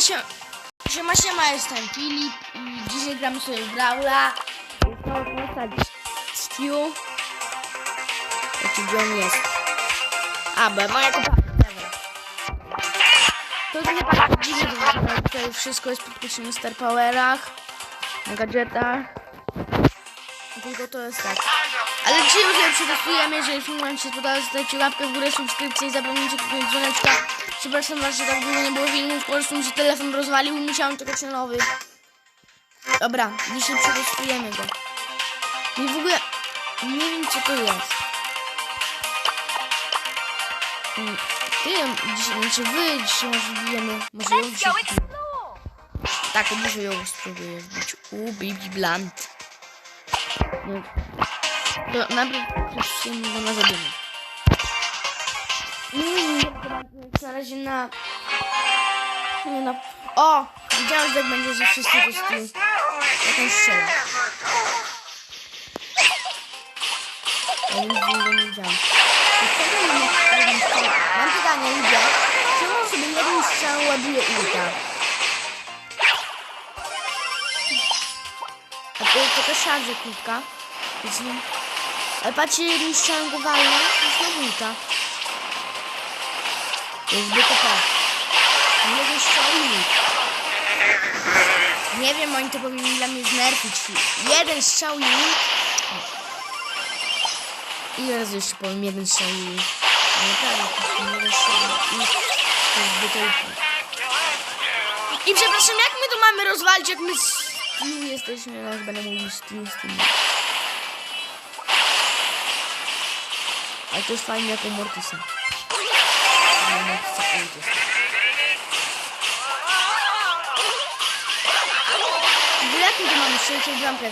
Siema, siema, siema, jestem Filip i dzisiaj gramy sobie w Brawla. Jest nowa postać Stu. Jaki gdzie on jest? A, bo moja kopalnia. dobra. To trochę tak dziwne, że tutaj wszystko jest podpięte na Star Powerach, na gadżetach. Tylko to jest tak. Ale dzisiaj sobie przetestujemy, jeżeli film wam się spodobał, zostawcie łapkę w górę, subskrypcję i zapomnijcie kliknąć dzwoneczka. Przepraszam was, że tak długo nie było filmów, po prostu mi się telefon rozwalił i musiałem czekać na nowy. Dobra, dzisiaj przetestujemy go. I w ogóle nie wiem co to jest. Mm, Ty, dzisiaj, znaczy wy dzisiaj może wbijemy, może ją wbijemy. Tak, dzisiaj ją spróbuję wbić. U, Bibi Blunt. No, to najpierw przeczytajmy go na zadymy. Nie, nie, na razie na... Nie na... O! Widziałem, że tak będzie, że wszyscy po prostu... Jakąś strzela. Ja nic innego nie widziałem. Dlaczego nie ma jeden strzał? Mam pytanie, ludzie. Czemu sobie jeden strzał ładuje ulta? A to jest taka szarża krótka. Nie... Ale patrzcie, jednym strzałem go walę, to jest ulta. Jest. Jeden strzał i ult. Nie wiem, oni to powinni dla mnie znerfić. Jeden strzał i. Ile razy jeszcze powiem jeden strzał i Naprawdę, prostu jeden strzał i. I przepraszam, jak my to mamy rozwalić, jak my z tyłu jesteśmy? No, już będę mówił z tyłu. Ale to jest fajnie jako Mortisa. No, Mortisa ult jest. W ogóle jak my to mamy trzecią bramkę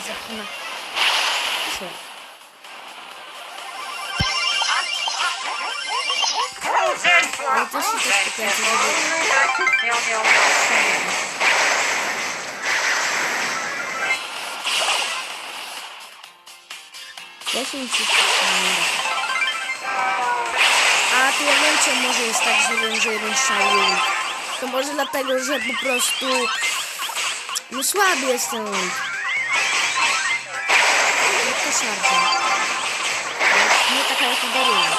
czy może jest tak, że wiem, że jeden ult. To może dlatego, że po prostu... No słaby jest ten ult. Jak to szarża. Nie taka jak.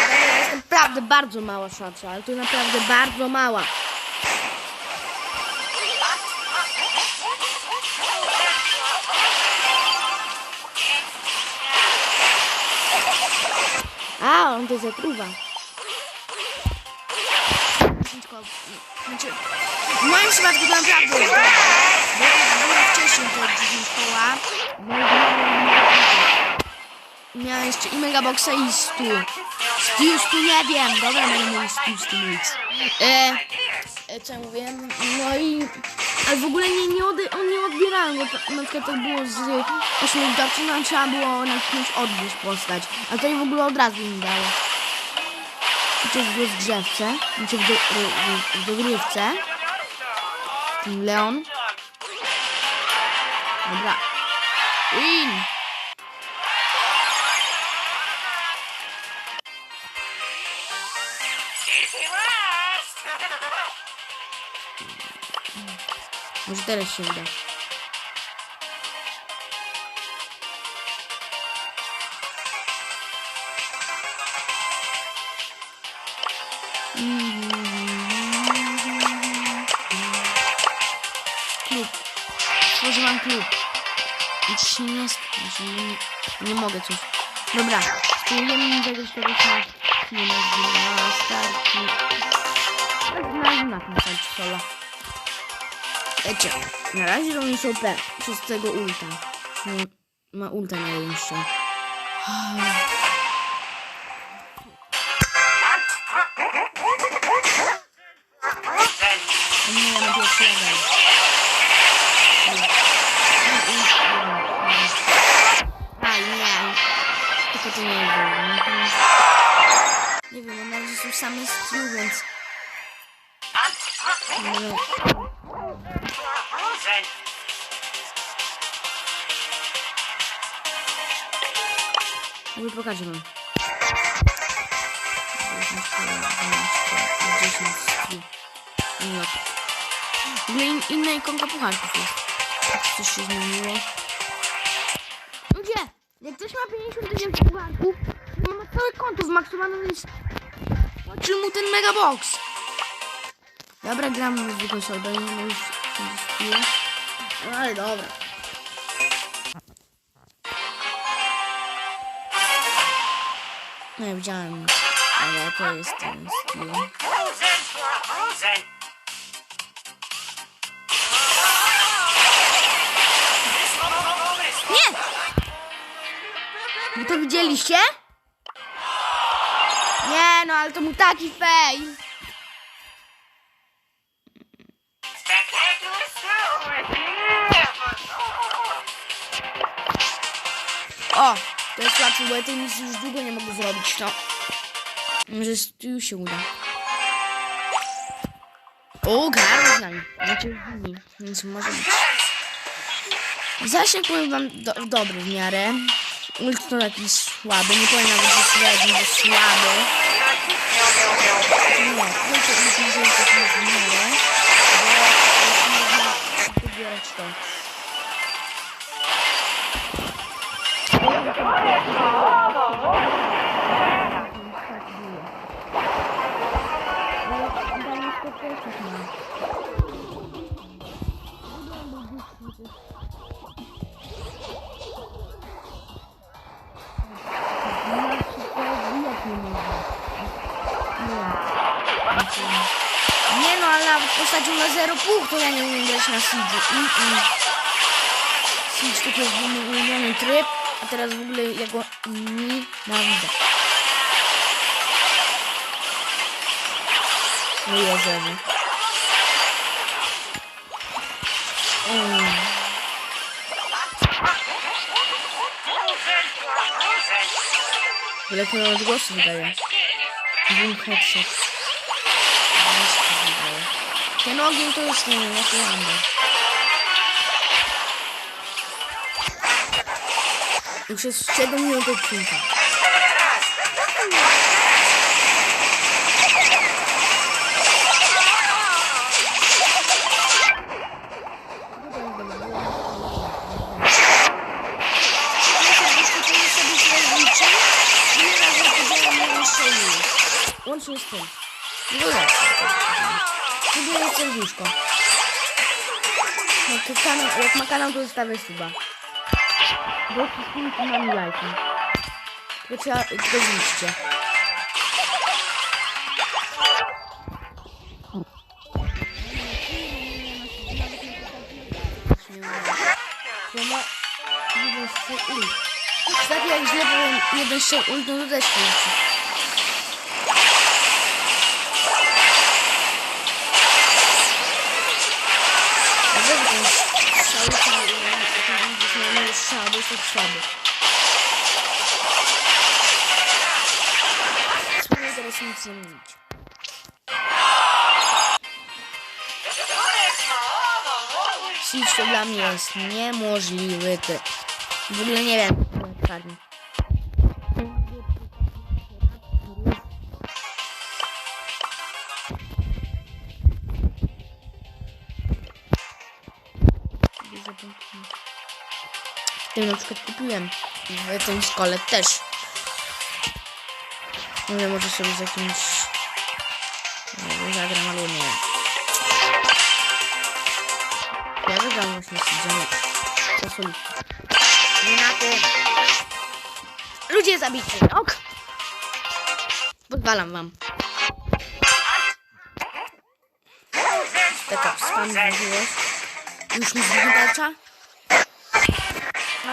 Daryla jest naprawdę bardzo mała szansa, ale to naprawdę bardzo mała. A, on to zatruwa. Znaczy, moim przypadku to naprawdę jest dobre. Bo jak byłem wcześniej to 10 koła. bo Miałem jeszcze i Megaboxa i Stu. Stu, Stu nie wiem. Dobra, będę mówił Stu, Stu nic. E, e, co ja mówię? No i... Ale w ogóle nie, nie, ode, on nie odbierałem, bo to, na przykład tak było z ośmiodawcą, nam trzeba było nacisnąć odbierz postać. A to i w ogóle od razu mi dało. I to jest w rozgrzewce, znaczy w, do, w, w dogrywce. Leon. Dobra. Win! Może teraz się uda. Klub. Stworzyłam klub. Nic się nie znaczy nie, nie mogę coś. Dobra, spróbujemy czegoś tego na nie na na start. Na na tym końcu solo. Wiecie, na razie robię są P przez tego ulta. No, ma ulta na jeden strzał. Nie, na pierwszy level. Aj, nie. Tylko to nie wiem. Nie wiem, na razie są same z nie pokażę wam. 10 stron. No. W ogóle in, inna ikonka pucharków jest. Coś się zmieniło? Ludzie, jak ktoś ma 50 tysięcy pucharków, to ma całe konto zmaksowane, więc... Czy mu ten mega box? Dobra, gramy w zwykłą sobie, nie już chwilę. No ale dobra. No ja widziałem ale to jest ten skill. Nie! Wy to widzieliście? Nie, no ale to mu taki fail. To jest łatwe, bo ja tej misji już długo nie mogę zrobić, no. Może już się uda. O, garny z nami. Znaczy więc może być. Zasięg powiem wam do, dobry w miarę. Ult to taki słaby, nie powiem nawet, że średni, że słaby. Nie, ult to jest taki w. Bo można wybierać to. Nie no, ale nawet postacią na 0 punkt, to ja nie umiem grać na Siege. Mm -mm. Siege to jest ulubiony tryb, teraz w ogóle ja go nienawidzę. No Jezu. Mm. Tyle to głosu wydaje. Boom headset. Ten ogień to już nie wiem, jak lambda. Już jest 7 minut odcinka. Łącznie z tym. No lecę. Próbuję serduszko. Jak, No, kanał, jak ma kanał, to. Bo wszystkimi filmami lajki. Tylko trzeba. Siema. Jeden strzał ult. Tak jak źle powiem, jeden strzał ult, no to też. Dlaczego ten strzał to nie jest strzał, bo jest tak słaby. Spróbuję teraz nic zmienić. Siege to dla mnie jest niemożliwy Ja na przykład kupiłem w tym szkole też. Nie wiem, może sobie z jakimś... Nie zagram, ale nie. Ja wygram właśnie z Johnny. To są... Nie na tym. Ludzie zabici, ok. Pozwalam wam. Taka spam włożyłeś. Już mi zwygadacza?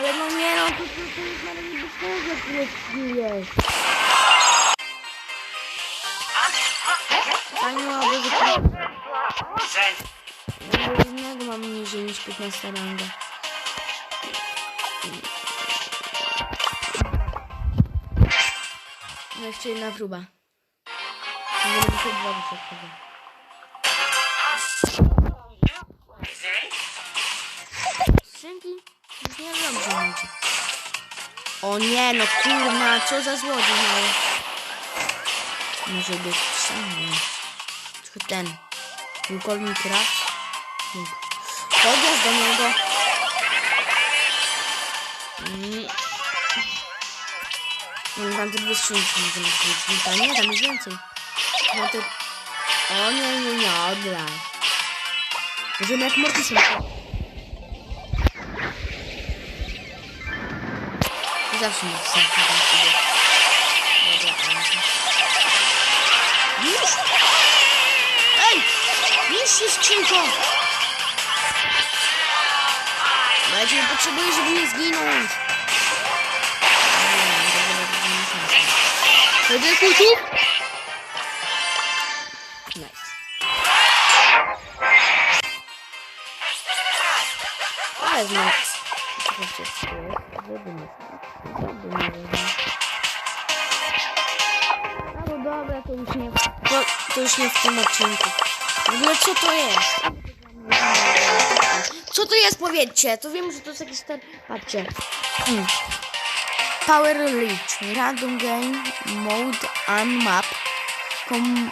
Ale no nie no, to, to, to jest nawet nie które jest. Pani ma obowiązek Bez innego mam niżej niż 15 ranga. No jeszcze jedna próba. Nie będę się od tego. Dzięki. Nie wiem, gdzie będzie. O nie, no kurna, co za złodziej mały. Może być sam, nie. Tylko ten. pułkownik raz. Podjazd do niego. No, tam te dwie skrzynki możemy zrobić. Nie, nie, tam jest więcej. No te... O nie, nie, nie, odlaj. Możemy jak Mortisem. Zawsze mi się Dobra, ale... Już! Ej! Już się skrzynko! Bo ja cię potrzebuję, żeby nie zginąć. Chodź kultu? No. Zobaczcie, co to jest. Zrobimy. Zrobimy. No dobra, to już nie, to, to już nie w tym odcinku. W ogóle co to jest? Co to jest, powiedzcie? To wiem, że to jest jakiś ten... Patrzcie. Hmm. Power Reach, Random Game, Mode, Unmap. Kom...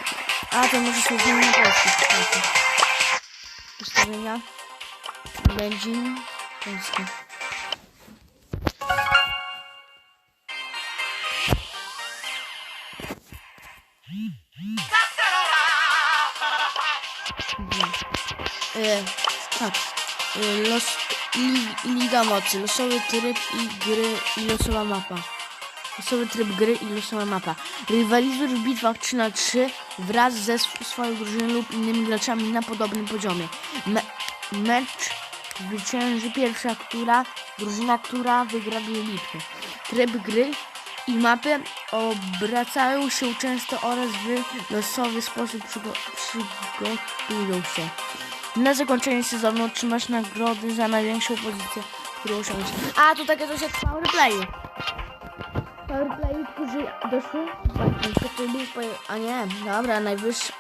A, to może się zmienić na polski. Ustawienia. Engine. Polski. E, tak. E, los, li, Liga Mocy, losowy tryb i gry i losowa mapa. Losowy tryb gry i losowa mapa. Rywalizuj w bitwach 3 na 3 wraz ze sw- swoją drużyną lub innymi graczami na podobnym poziomie. Me, mecz zwycięży pierwsza, która drużyna, która wygra dwie bitwy. Tryb gry i mapy obracają się często oraz w losowy sposób przygo- przygotują się. Na zakończenie sezonu otrzymasz nagrody za największą pozycję, którą osiągniesz. A, to takie coś jak w Powerplayu. Powerplayu, którzy to tu był A nie, dobra, najwyższa...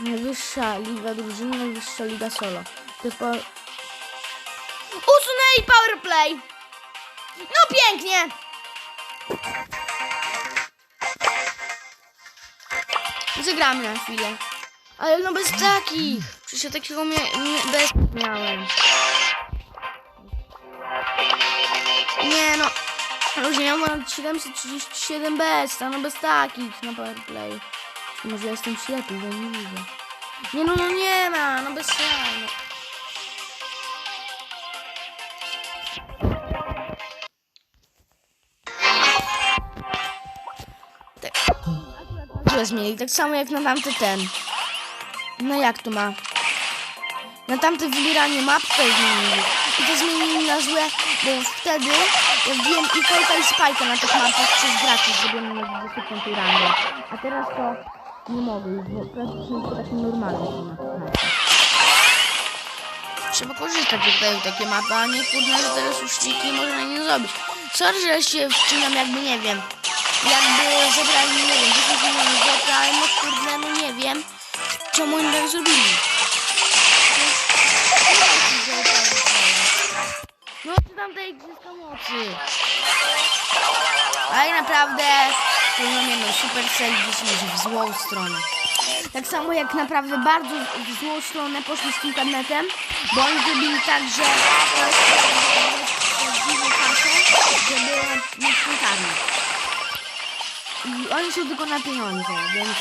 Najwyższa liga drużyny, najwyższa liga solo. To jest power... Usunęli Powerplay! No pięknie! Zagramy na chwilę. Ale no bez takich. Przecież takiego mia mia bez miałem. Nie no. Ludzie, ja mam 737 bez, no bez takich na powerplay. Może ja jestem ślepy, bo nie widzę. Nie no, no nie ma, no bez no. Tak. Zmienili, tak samo jak na tamty ten. No jak to ma? Na tamte wybieranie map też zmienili. I to zmienili na złe, bo wtedy ja wbiłem i Colta i Spike'a na tych mapach przez graczy zrobione na 25 rangę. A teraz to nie mogę bo praktycznie to takie normalne są mapach. Trzeba korzystać, jak dają takie mapy, a nie kurde, że teraz już ściki można nie zrobić. Sorry, że się wcinam jakby, nie wiem, jakby zebrali, nie wiem, 10 milionów złotych, ale no kurde, no nie wiem, czemu oni tak zrobili. No ty tam tej igrzyska mocy. Ale naprawdę to nie no, Supercell dzisiaj idzie w złą stronę. Tak samo jak naprawdę bardzo w złą stronę poszli z tym karnetem, bo oni zrobili tak, że to jest prawdziwy kasę, żeby mieć karnet. I oni są tylko na pieniądze, więc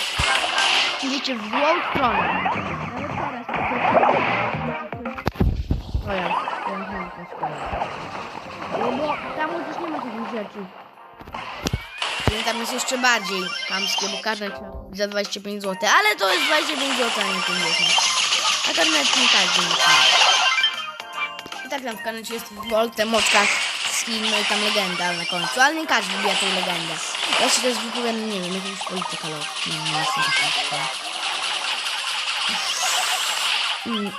idziecie w złą stronę. Nawet teraz ja, ja też No bo tam już nie ma takich rzeczy. I tam jest jeszcze bardziej hamskie, bo karnet za 25 zł, ale to jest 25 zł, a nie 50. A karnet nie każdy. I tak tam w karnecie jest Volt, te moczka, skin, no i tam legenda na końcu, ale nie każdy wbija tą legendę. Jeśli to jest wypowiadany, nie wiem, jakiś polityka log. Nie, nie jestem taki. Mm.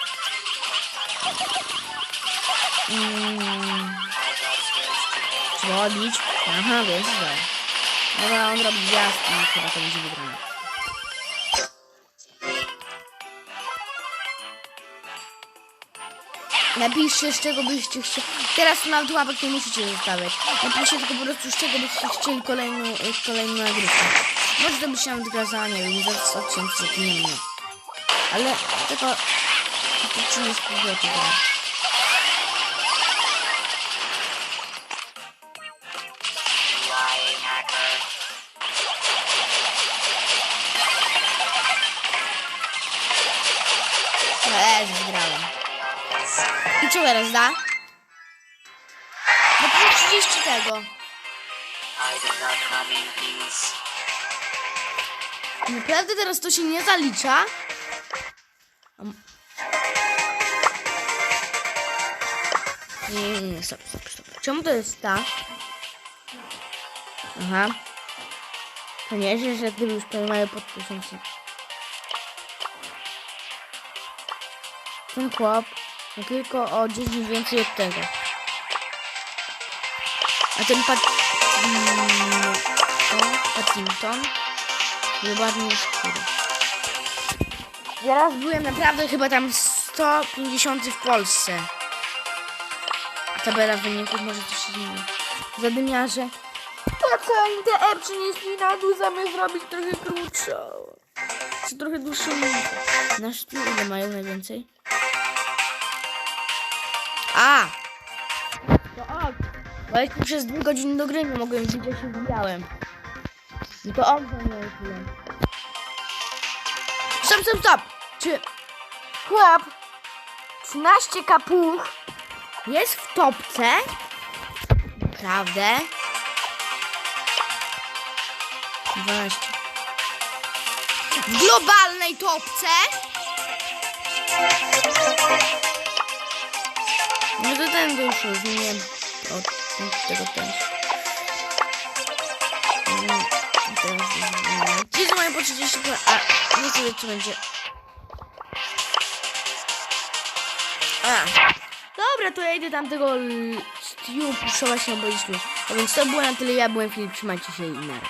Mm. Odbić. Aha, wiesz, że. Dobra, on robi gwiazd i chyba to będzie wygrane. Napiszcie, z czego byście chcieli. Teraz nawet łapek nie musicie zostawiać. Napiszcie tylko po prostu, z czego byście chcieli kolejną, kolejną nagrywkę. Może to nawet gra za, nie wiem, za 100 tysięcy, nie wiem. Ale tylko... To 30 zł gra. I co teraz da? No plus 30 tego. Naprawdę teraz to się nie zalicza? Nie, nie, stop, stop, stop. Czemu to jest ta? Aha. To nie, że, że gdyby już mają pod tysiące. Ten chłop tylko o 10 więcej od tego. A ten Pat... Mm, to Paddington Wybarnie skóry. Ja raz byłem naprawdę chyba tam 150 w Polsce. Tabela wyników może coś zmieni. Zadymiarze. Po co R przynieśli na dół, zamiast zrobić trochę krótszą? Czy trochę dłuższą minutę. Nasz tu ile mają najwięcej? A! To ok. Bo jak przez dwie godziny do gry nie mogłem widzieć, jak się wbijałem. No to on miał chwilę. Stop, stop, stop! Czy chłop 13 kapuch jest w topce? Naprawdę? 12. W globalnej topce? No to ten to już zmieniłem od tego zmieniłem. Gdzie to mają po 30 A, nie wiem, czy będzie. A. Dobra, to ja idę tam tego l- Stew puszować na boisku. A więc to było na tyle, ja byłem Filip, trzymajcie się i na razie.